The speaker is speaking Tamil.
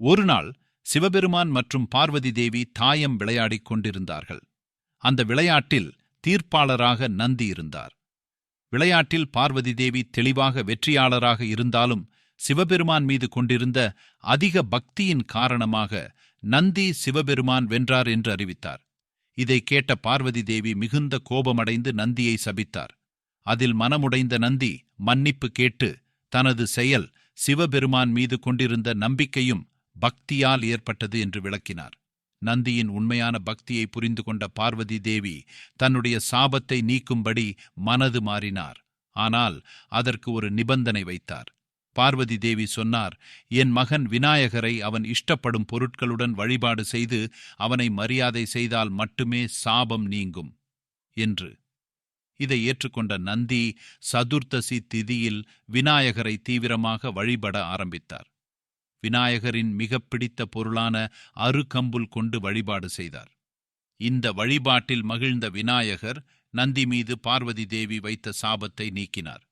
ஒருநாள் சிவபெருமான் மற்றும் பார்வதி தேவி தாயம் விளையாடிக் கொண்டிருந்தார்கள். அந்த விளையாட்டில் தீர்ப்பாளராக நந்தி இருந்தார். விளையாட்டில் பார்வதி தேவி தெளிவாக வெற்றியாளராக இருந்தாலும் சிவபெருமான் மீது கொண்டிருந்த அதிக பக்தியின் காரணமாக நந்தி சிவபெருமான் வென்றார் என்று அறிவித்தார். இதை கேட்ட பார்வதி தேவி மிகுந்த கோபமடைந்து நந்தியை சபித்தார். அதில் மனமுடைந்த நந்தி மன்னிப்பு கேட்டு தனது செயல் சிவபெருமான் மீது கொண்டிருந்த நம்பிக்கையும் பக்தியால் ஏற்பட்டது என்று விளக்கினார். நந்தியின் உண்மையான பக்தியை புரிந்து கொண்ட பார்வதி தேவி தன்னுடைய சாபத்தை நீக்கும்படி மனது மாறினார். ஆனால் அதற்கு ஒரு நிபந்தனை வைத்தார். பார்வதி தேவி சொன்னார் என் மகன் விநாயகரை அவன் இஷ்டப்படும் பொருட்களுடன் வழிபாடு செய்து அவனை மரியாதை செய்தால் மட்டுமே சாபம் நீங்கும் என்று. இதை ஏற்றுக்கொண்ட நந்தி சதுர்த்தசி திதியில் விநாயகரை தீவிரமாக வழிபட ஆரம்பித்தார். விநாயகரின் மிகப் பிடித்த பொருளான அருகம்புல் கொண்டு வழிபாடு செய்தார். இந்த வழிபாட்டில் மகிழ்ந்த விநாயகர் நந்தி மீது பார்வதி தேவி வைத்த சாபத்தை நீக்கினார்.